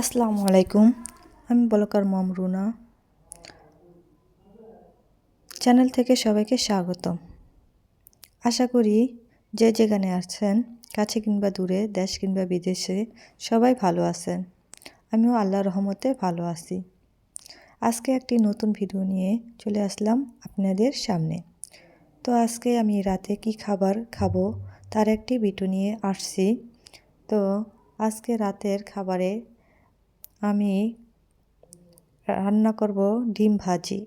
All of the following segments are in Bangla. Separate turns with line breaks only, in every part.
আসসালামু আলাইকুম, আমি বলকার মম রুনা। চ্যানেল থেকে সবাইকে স্বাগতম। আশা করি যে যেখানে আছেন, কাছে কিংবা দূরে, দেশ কিংবা বিদেশে, সবাই ভালো আছেন। আমিও আল্লাহ রহমতে ভালো আছি। আজকে একটি নতুন ভিডিও নিয়ে চলে আসলাম আপনাদের সামনে। তো আজকে আমি রাতে কি খাবার খাব, তার একটি ভিডিও নিয়ে আসছি। তো আজকে রাতের খাবারে আমি রান্না করব ডিম ভাজি।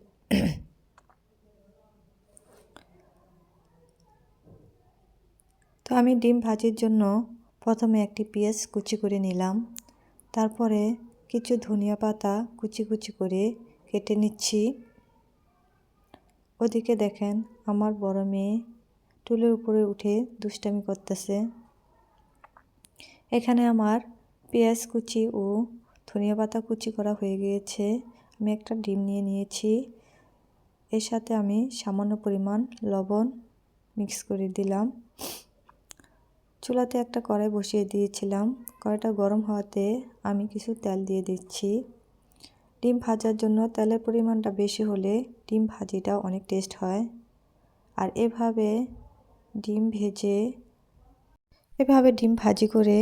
তো আমি ডিম ভাজির জন্য প্রথমে একটি পেঁয়াজ কুচি করে নিলাম। তারপরে কিছু ধনিয়া পাতা কুচি কুচি করে কেটে নিচ্ছি। ওদিকে দেখেন আমার বড় মেয়ে টুলের উপরে উঠে দুষ্টামি করতেছে। এখানে আমার পেঁয়াজ কুচি ও ধনিয়া পাতা কুচি করা হয়ে গিয়েছে। আমি একটা ডিম নিয়ে নিয়েছি। এর সাথে আমি সামান্য পরিমাণ লবণ মিক্স করে দিলাম। চুলাতে একটা কড়াই বসিয়ে দিয়েছিলাম। কড়াইটা গরম হওয়াতে আমি কিছু তেল দিয়ে দিচ্ছি। ডিম ভাজার জন্য তেলের পরিমাণটা বেশি হলে ডিম ভাজিটা অনেক টেস্ট হয়। আর এভাবে ডিম ভেজে, এভাবে ডিম ভাজি করে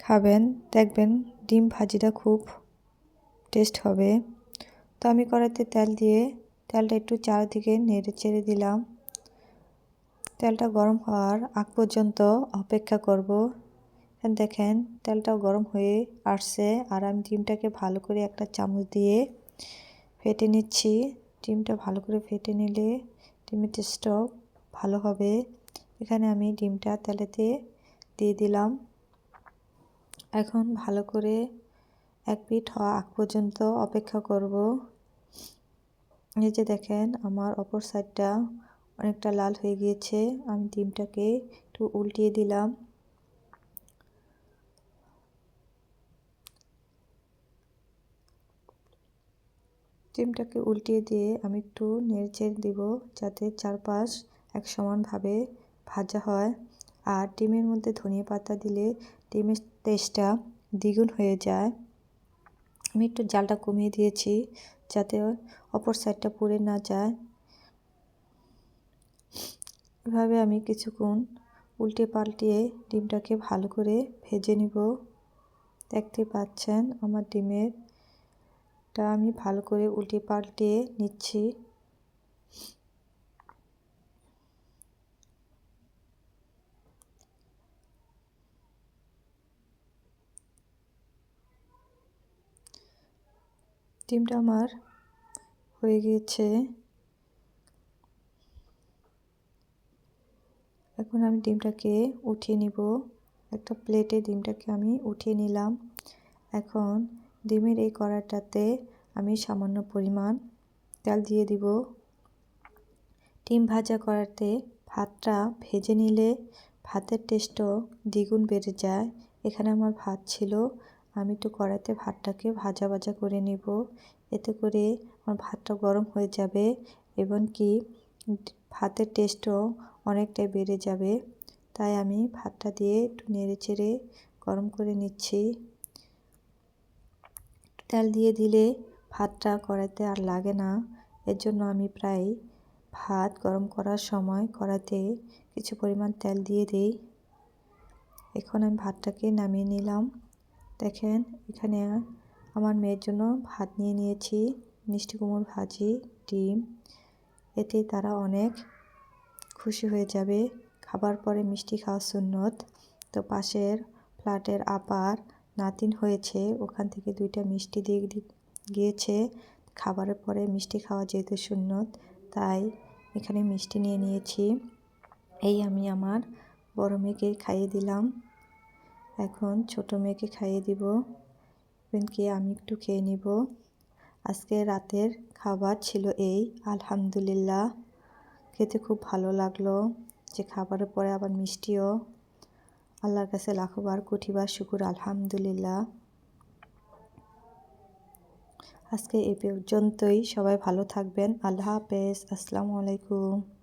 খাবেন, দেখবেন ডিম ভাজিটা খুব টেস্ট হবে। তো আমি কড়াইতে তেল দিয়ে, তেলটা একটু চারিদিকে নেড়ে চেড়ে দিলাম। তেলটা গরম হওয়ার আগ পর্যন্ত অপেক্ষা করব। দেখেন তেলটা গরম হয়ে আসছে। আর আমি ডিমটাকে ভালো করে একটা চামচ দিয়ে ফেটে নিচ্ছি। ডিমটা ভালো করে ফেটে নিলে ডিমের টেস্টটাও ভালো হবে। এখানে আমি ডিমটা তেলেতে দিয়ে দিলাম। এখন ভালো করে এক পিঠ হওয়া আগ পর্যন্ত অপেক্ষা করব। এই যে দেখেন, আমার অপর সাইডটা অনেকটা লাল হয়ে গিয়েছে। আমি ডিমটাকে একটু উল্টিয়ে দিলাম। ডিমটাকে উল্টিয়ে দিয়ে আমি একটু নেড়ে দিব যাতে চারপাশ এক সমানভাবে ভাজা হয়। আর ডিমের মধ্যে ধনিয়া পাতা দিলে ডিমের টেস্টটা দ্বিগুণ হয়ে যায়। আমি একটু জালটা কমিয়ে দিয়েছি যাতে অপর সাইডটা পুড়ে না যায়। এভাবে আমি কিছুক্ষণ উল্টে পাল্টিয়ে ডিমটাকে ভালো করে ভেজে নিব। দেখতে পাচ্ছেন আমার ডিমেরটা আমি ভালো করে উল্টে পাল্টিয়ে নিচ্ছি। ডিমটা আমার হয়ে গিয়েছে। এখন আমি ডিমটাকে উঠিয়ে নিব। একটা প্লেটে ডিমটাকে আমি উঠিয়ে নিলাম। এখন ডিমের এই কড়াটাতে আমি সামান্য পরিমাণ তেল দিয়ে দিব। ডিম ভাজা করাতে ভাতটা ভেজে নিলে ভাতের টেস্টও দ্বিগুণ বেড়ে যায়। এখানে আমার ভাত ছিল আমি একটু কড়াইতে ভাতটাকে ভাজা ভাজা করে নেব। এতে করে আমার ভাতটা গরম হয়ে যাবে এবং কি ভাতের টেস্টও অনেকটাই বেড়ে যাবে। তাই আমি ভাতটা দিয়ে একটু নেড়ে চেড়ে গরম করে নিচ্ছি। তেল দিয়ে দিলে ভাতটা কড়াইতে আর লাগে না। এর জন্য আমি প্রায় ভাত গরম করার সময় কড়াইতে কিছু পরিমাণ তেল দিয়ে দিই। এখন আমি ভাতটাকে নামিয়ে নিলাম। দেখেন, এখানে আমার মেয়ের জন্য ভাত নিয়ে নিয়েছি, মিষ্টি কুমড় ভাজি, ডিম। এতে তারা অনেক খুশি হয়ে যাবে। খাবার পরে মিষ্টি খাওয়া সুন্নত। তো পাশের ফ্ল্যাটের আপার নাতিন হয়েছে, ওখান থেকে দুইটা মিষ্টি দিয়ে গিয়েছে। খাবারের পরে মিষ্টি খাওয়া যেহেতু সুন্নত, তাই এখানে মিষ্টি নিয়ে নিয়েছি। এই আমি আমার বড় মেয়েকে খাইয়ে দিলাম। এখন ছোট মেয়েকে খাইয়ে দিব। কি আমি একটু খেয়ে নিব। আজকে রাতের খাবার ছিল এই, আলহামদুলিল্লাহ। খেতে খুব ভালো লাগল। যে খাবারের পরে আবার মিষ্টিও। আল্লাহর কাছে লাখোবার কুঠিবার শুকুর, আলহামদুলিল্লাহ। আজকে এ পর্যন্তই। সবাই ভালো থাকবেন। আল্লাহ হাফেজ। আসসালামু আলাইকুম।